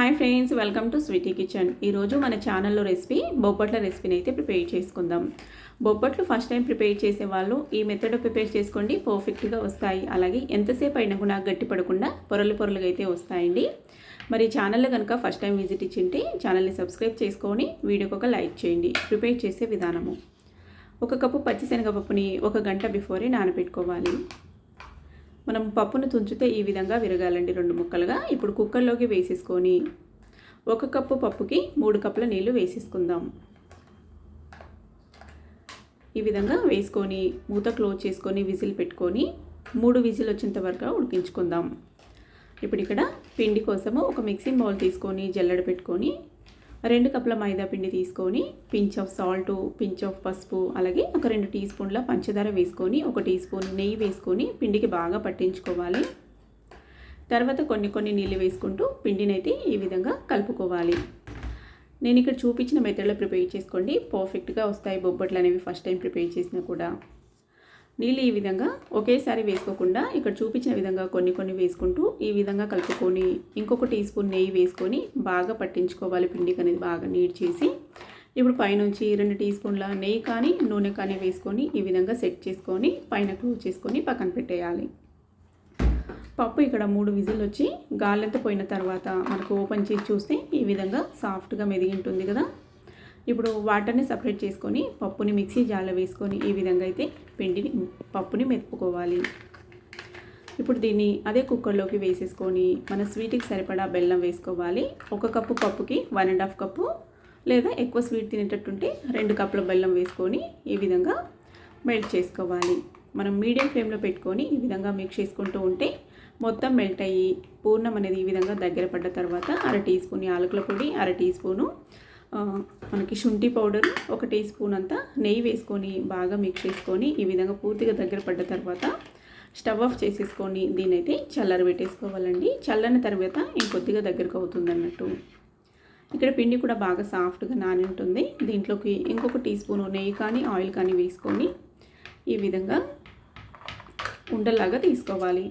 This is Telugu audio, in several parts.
Hi friends welcome to Sweety kitchen ఈరోజు మన ఛానల్లో రెసిపీ బొబ్బట్ల రెసిపీని అయితే ప్రిపేర్ చేసుకుందాం. బొబ్బట్లు ఫస్ట్ టైం ప్రిపేర్ చేసే వాళ్ళు ఈ మెథడ్ ప్రిపేర్ చేసుకోండి పర్ఫెక్ట్గా వస్తాయి. అలాగే ఎంతసేపు అయినా కూడా గట్టి పడకుండా పొరలు పొరలుగా అయితే వస్తాయండి. మరి ఛానల్లో కనుక ఫస్ట్ టైం విజిట్ ఇచ్చింటే ఛానల్ని సబ్స్క్రైబ్ చేసుకొని వీడియోకి ఒక లైక్ చేయండి. ప్రిపేర్ చేసే విధానము. ఒక కప్పు పచ్చిశనగపప్పుని ఒక గంట బిఫోరే నానబెట్టుకోవాలి. మనం పప్పును తుంచితే ఈ విధంగా విరగాలండి రెండు ముక్కలుగా. ఇప్పుడు కుక్కర్లోకి వేసేసుకొని ఒక కప్పు పప్పుకి మూడు కప్పుల నీళ్ళు వేసేసుకుందాం. ఈ విధంగా వేసుకొని మూత క్లోజ్ చేసుకొని విజిల్ పెట్టుకొని మూడు విజిల్ వచ్చేంత వరకు ఉడికించుకుందాం. ఇప్పుడు ఇక్కడ పిండి కోసము ఒక మిక్సింగ్ బౌల్ తీసుకొని జల్లెడ పెట్టుకొని రెండు కప్పుల మైదా పిండి తీసుకొని pinch of salt pinch of పసుపు అలాగే ఒక రెండు టీ స్పూన్ల పంచదార వేసుకొని ఒక టీ స్పూన్ నెయ్యి వేసుకొని పిండికి బాగా పట్టించుకోవాలి. తర్వాత కొన్ని కొన్ని నీళ్ళు వేసుకుంటూ పిండిని అయితే ఈ విధంగా కలుపుకోవాలి. నేను ఇక్కడ చూపించిన మెథడ్లో ప్రిపేర్ చేసుకోండి. పర్ఫెక్ట్గా వస్తాయి బొబ్బట్లు అనేవి ఫస్ట్ టైం ప్రిపేర్ చేసినా కూడా. నీళ్ళు ఈ విధంగా ఒకేసారి వేసుకోకుండా ఇక్కడ చూపించిన విధంగా కొన్ని కొన్ని వేసుకుంటూ ఈ విధంగా కలుపుకొని ఇంకొక టీ స్పూన్ నెయ్యి వేసుకొని బాగా పట్టించుకోవాలి. పిండికి అనేది బాగా నీట్ చేసి ఇప్పుడు పైనుంచి రెండు టీ స్పూన్ల నెయ్యి కానీ నూనె కానీ వేసుకొని ఈ విధంగా సెట్ చేసుకొని పైన క్లోజ్ చేసుకొని పక్కన పెట్టేయాలి. పప్పు ఇక్కడ మూడు విజిల్ వచ్చి గాలెంత పోయిన తర్వాత మనకు ఓపెన్ చేసి చూస్తే ఈ విధంగా సాఫ్ట్గా మెదిగింటుంది కదా. ఇప్పుడు వాటర్ని సపరేట్ చేసుకొని పప్పుని మిక్సీ జార్లో వేసుకొని ఈ విధంగా అయితే పిండిని పప్పుని మెతుపుకోవాలి. ఇప్పుడు దీన్ని అదే కుక్కర్లోకి వేసేసుకొని మన స్వీట్కి సరిపడా బెల్లం వేసుకోవాలి. ఒక కప్పు పప్పుకి వన్ అండ్ హాఫ్ కప్పు లేదా ఎక్కువ స్వీట్ తినేటట్టుంటే రెండు కప్పుల బెల్లం వేసుకొని ఈ విధంగా మెల్ట్ చేసుకోవాలి. మనం మీడియం ఫ్లేమ్లో పెట్టుకొని ఈ విధంగా మిక్స్ చేసుకుంటూ ఉంటే మొత్తం మెల్ట్ అయ్యి పూర్ణం అనేది ఈ విధంగా దగ్గర పడ్డ తర్వాత అర టీ స్పూన్ యాలకుల పొడి అర టీ స్పూను మనకి శుంఠి పౌడర్ ఒక టీ స్పూన్ అంతా నెయ్యి వేసుకొని బాగా మిక్స్ చేసుకొని ఈ విధంగా పూర్తిగా దగ్గర పడ్డ తర్వాత స్టవ్ ఆఫ్ చేసేసుకొని దీని అయితే చల్లర పెట్టేసుకోవాలండి. చల్లని తర్వాత ఇంకొద్దిగా దగ్గరకు అవుతుంది అన్నట్టు ఇక్కడ పిండి కూడా బాగా సాఫ్ట్గా నాని ఉంటుంది. దీంట్లోకి ఇంకొక టీ స్పూన్ నెయ్యి కానీ ఆయిల్ కానీ వేసుకొని ఈ విధంగా ఉండలాగా తీసుకోవాలి.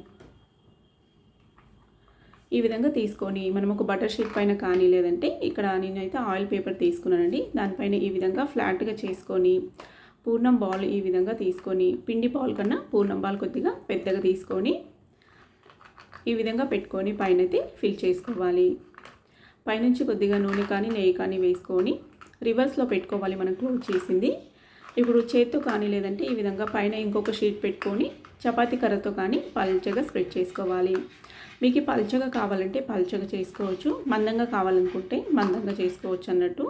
ఈ విధంగా తీసుకొని మనం ఒక బటర్ షీట్ పైన కానీ లేదంటే ఇక్కడ నేనైతే ఆయిల్ పేపర్ తీసుకున్నానండి. దానిపైన ఈ విధంగా ఫ్లాట్గా చేసుకొని పూర్ణం బాల్ ఈ విధంగా తీసుకొని పిండి బాల్ కన్నా పూర్ణం బాల్ కొద్దిగా పెద్దగా తీసుకొని ఈ విధంగా పెట్టుకొని పైన అయితే ఫిల్ చేసుకోవాలి. పైనుంచి కొద్దిగా నూనె కానీ నెయ్యి కానీ వేసుకొని రివర్స్లో పెట్టుకోవాలి మనం క్లోజ్ చేసింది. ఇప్పుడు చేత్తో కానీ లేదంటే ఈ విధంగా పైన ఇంకొక షీట్ పెట్టుకొని చపాతీ కర్రతో కానీ పల్చగా స్ప్రెడ్ చేసుకోవాలి. మీకు పల్చగా కావాలంటే పల్చగా చేసుకోవచ్చు. మందంగా కావాలనుకుంటే మందంగా చేసుకోవచ్చు అన్నట్టు.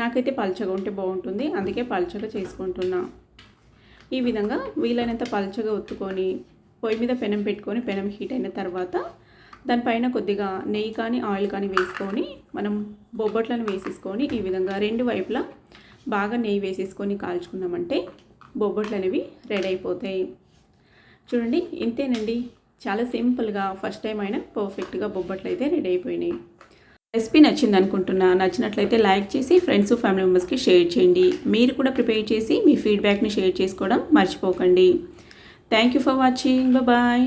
నాకైతే పల్చగా ఉంటే బాగుంటుంది. అందుకే పల్చగా చేసుకుంటున్నా. ఈ విధంగా వీలైనంత పల్చగా ఒత్తుకొని పొయ్యి మీద పెనం పెట్టుకొని పెనం హీట్ అయిన తర్వాత దానిపైన కొద్దిగా నెయ్యి కానీ ఆయిల్ కానీ వేసుకొని మనం బొబ్బట్లను వేసేసుకొని ఈ విధంగా రెండు వైపులా బాగా నెయ్యి వేసేసుకొని కాల్చుకున్నామంటే బొబ్బట్లు అనేవి రెడీ అయిపోతాయి. చూడండి ఇంతేనండి. చాలా సింపుల్గా ఫస్ట్ టైం అయినా పర్ఫెక్ట్గా బొబ్బట్లు అయితే రెడీ అయిపోయినాయి. రెసిపీ నచ్చింది అనుకుంటున్నా నచ్చినట్లయితే లైక్ చేసి ఫ్రెండ్స్ ఫ్యామిలీ మెంబర్స్కి షేర్ చేయండి. మీరు కూడా ప్రిపేర్ చేసి మీ ఫీడ్బ్యాక్ని షేర్ చేసుకోవడం మర్చిపోకండి. Thank you for watching bye